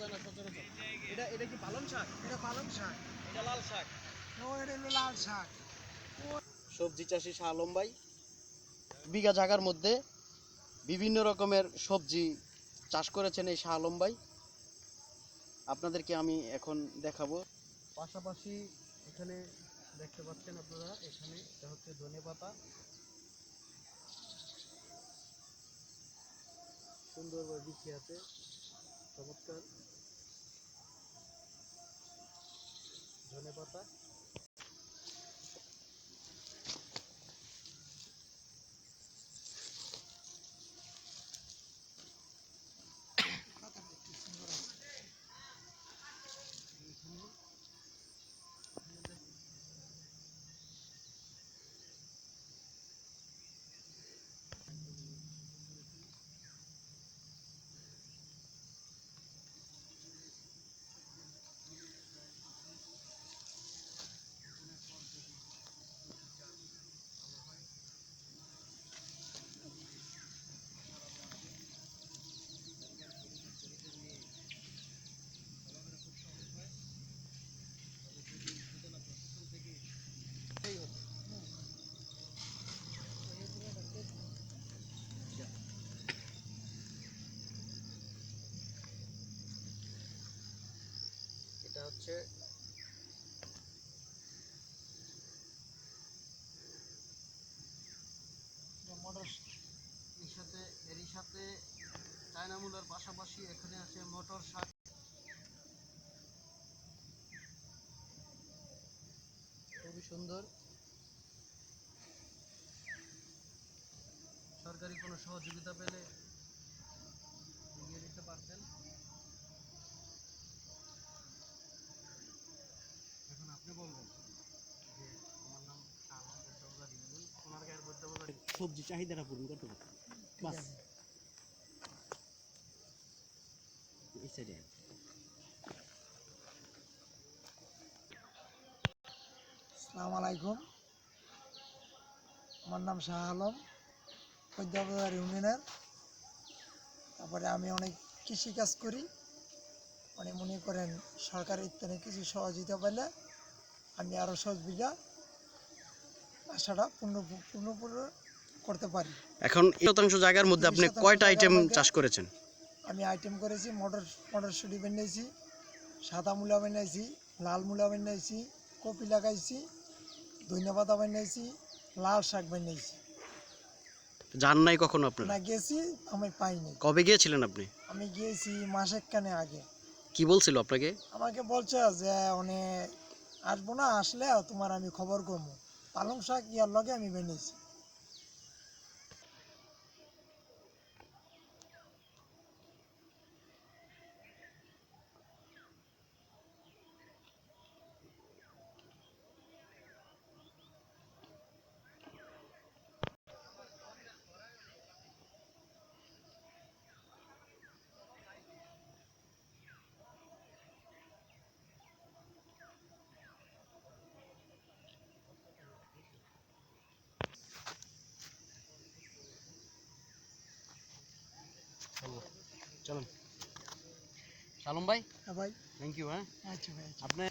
যায় না সচরাচর। এটা এটা কি পালং শাক? এটা পালং শাক। এটা লাল শাক। ও এটা হলো লাল শাক। সবজি চাষি শাহ আলম ভাই বিঘা জায়গার মধ্যে বিভিন্ন রকমের সবজি চাষ করেছেন এই শাহ আলম ভাই। আপনাদেরকে আমি এখন দেখাবো। পাশাপাশি এখানে দেখতে পাচ্ছেন আপনারা এখানে এটা হচ্ছে ধনে পাতা। সুন্দরভাবে বিছিয়ে আছে। চমৎকার। ধনে পাতা এটা হচ্ছে এর সাথে, এরই পাশাপাশি এখানে আছে মটর শাক খুবই সুন্দর। সরকারি কোনো সহযোগিতা পেলে এগিয়ে দিতে পারতেন এখন আপনি বলবেন যে আমার নাম শাহ আলম বৈদ্যবাজার ইউনিয়ন সোনারগাঁয়ের বৈদ্যবাজার সবজি চাহিদাটা পূরণ করতে পারতাম। বাস। আসসালামু আলাইকুম। আমার নাম শাহ আলম পদ্মাবাজার ইউনিয়নের। তারপরে আমি অনেক কৃষি কাজ করি। মানে মনে করেন সরকারের থেকে কিছু সহযোগিতা পেলে আমি আরও বিঘা আশাটা পূর্ণ পূর্ণপূর্ণ করতে পারি। এখন শতাংশ জায়গার মধ্যে আপনি কয়টা আইটেম চাষ করেছেন? আমি আইটেম করেছি মটর মটরশুঁটি বানিয়েছি সাদা মূলা বানিয়েছি লাল মূলা বানিয়েছি কপি লাগাইছি ধনিয়া পাতা বানিয়েছি লাল শাক বানিয়েছি জান নাই কখনো আপনারা? না গেছি আমি পাইনি। কবে গিয়েছিলেন আপনি? আমি গিয়েছি মাসেক কানে আগে। কি বলছিল আপনাকে? আমাকে বলছে যে অনেক আসব না আসলে তোমার আমি খবর করব। পালং শাক ইয়ার লগে আমি বানিয়েছি চলুন সালম ভাই হ্যাঁ ভাই থ্যাংক ইউ হ্যাঁ আচ্ছা ভাই আচ্ছা। আপনি